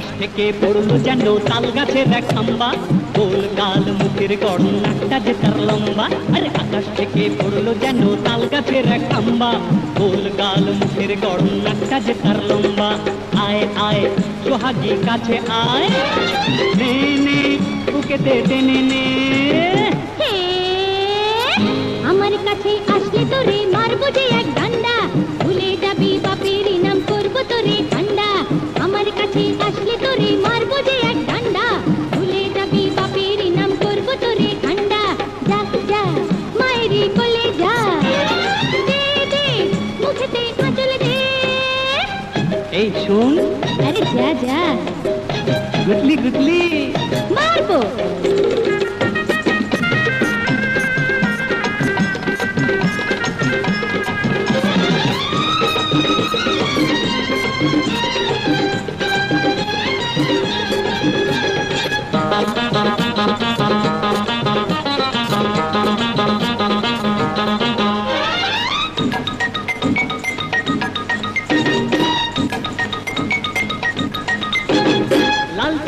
থেকে পড়ল যেন তাল গাছের এক খাম্বা। গোল গাল মুখের গড়ন নাকটা যে তার লম্বা। আরে আকাশ থেকে পড়ল যেন তাল গাছের এক খাম্বা। গোল গাল মুখের গড়ন নাকটা যে তার লম্বা। আয় আয়, সোহাগী কাছে আয়। নে নে, বুকেতে টেনে নে। এই শোন আরে যা যা গুটলি গুটলি মারবো লাল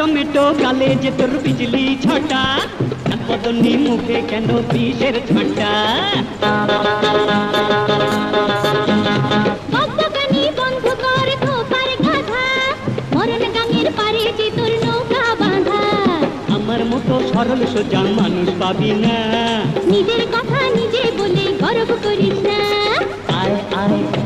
টমেটো গালে যে তোর বিজলি ছটা বদনি মুখে কেন বিষের ছটা? আমার মতো সরল সোজা মানুষ পাবি না। নিজের কথা নিজে বলে গর্ব করিস না। আয় আয়।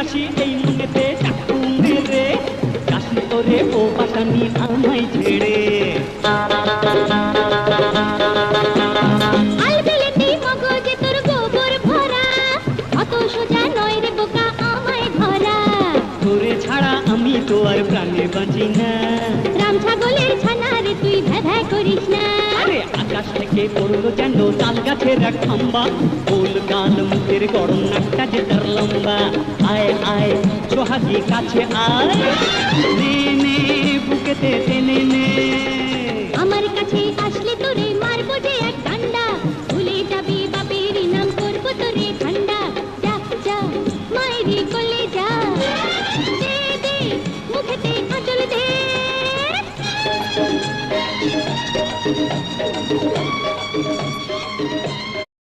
পিয়াসি এই মনেতে চাকু মেরে কাশি করে ও পাশানি আমায় তোর রে তোরে ছাড়া আমি তো আর প্রাণে বাঁচি না। থেকে পড়ল যেন তাল গাছের এক খাম্বা গোল গাল মুখের গরম নাকটা যে তার লম্বা। আয় আয়, সোহাগী কাছে আয় নে বুকেতে টেনে নে। আমার কাছে আসলে তোরে মারবো যে এক ডান্ডা। ভুলে যাবি বাপের নাম, করব তোরে ঠান্ডা। যা যা মায়েরি কোলে যা। দে দে, মুখেতে আঁচল দে। নে